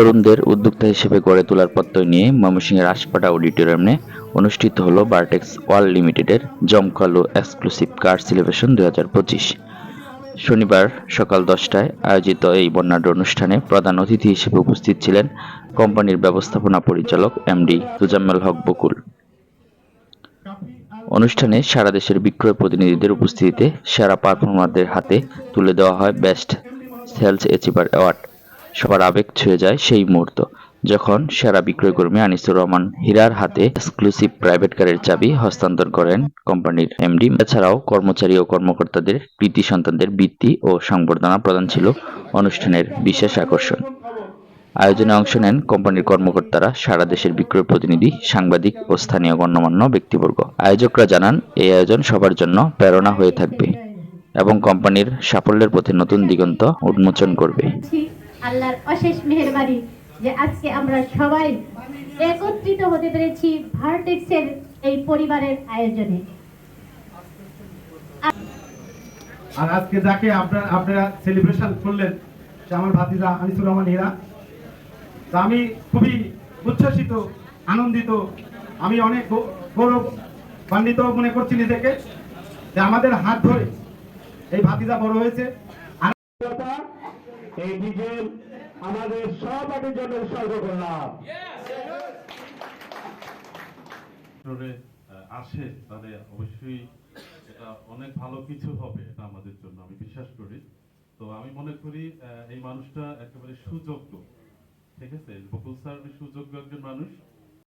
তরুণদের উদ্যোক্তা হিসেবে গড়ে তোলার প্রত্যয় নিয়ে ময়মনসিংহের আশপাড়া অডিটোরিয়ামে অনুষ্ঠিত হলো বার্টেক্স ওয়ার্ল্ড লিমিটেডের জমকালো এক্সক্লুসিভ কার সেলিব্রেশন দু হাজার পঁচিশ। শনিবার সকাল দশটায় আয়োজিত এই বর্ণাঢ্য অনুষ্ঠানে প্রধান অতিথি হিসেবে উপস্থিত ছিলেন কোম্পানির ব্যবস্থাপনা পরিচালক এমডি তুজাম্মেল হক বকুল। অনুষ্ঠানে সারা দেশের বিক্রয় প্রতিনিধিদের উপস্থিতিতে সেরা পারফর্মারদের হাতে তুলে দেওয়া হয় বেস্ট সেলস অ্যাচিভার অ্যাওয়ার্ড। সবার আবেগ ছুঁয়ে যায় সেই মুহূর্ত, যখন সেরা বিক্রয়কর্মী আনিসুর রহমান হীরার হাতে এক্সক্লুসিভ প্রাইভেট কারের চাবি হস্তান্তর করেন কোম্পানির এমডি এছাড়াও কর্মচারী ও কর্মকর্তাদের কৃতি সন্তানদের বৃত্তি ও সংবর্ধনা প্রদান ছিল অনুষ্ঠানের বিশেষ আকর্ষণ। আয়োজনে অংশ নেন কোম্পানির কর্মকর্তারা, সারা দেশের বিক্রয় প্রতিনিধি, সাংবাদিক ও স্থানীয় গণ্যমান্য ব্যক্তিবর্গ। আয়োজকরা জানান, এই আয়োজন সবার জন্য প্রেরণা হয়ে থাকবে এবং কোম্পানির সাফল্যের পথে নতুন দিগন্ত উন্মোচন করবে। আল্লাহর অশেষ মেহেরবানি যে আজকে আমরা সবাই একত্রিত হতে পেরেছি ভার্টেক্সের এই পরিবারের আয়োজনে। আর আজকে যাকে আপনারা আপনারা সেলিব্রেশন করলেন সে আমার ভাতিজা আনিসুর রহমান হীরা, তা আমি খুবই উচ্ছ্বসিত, আনন্দিত, আমি অনেক গৌরব গৌরবান্বিত মনে করছি নিজেকে যে আমাদের হাত ধরে এই ভাতিজা বড় হয়েছে। এই বিজয় আমাদের সবাদের জন্য উৎসর্গ করলাম আসে তাহলে অবশ্যই এটা অনেক ভালো কিছু হবে এটা আমাদের জন্য, আমি বিশ্বাস করি। তো আমি মনে করি এই মানুষটা একেবারে সুযোগ্য, ঠিক আছে? বকুল স্যার সুযোগ্য একজন মানুষ।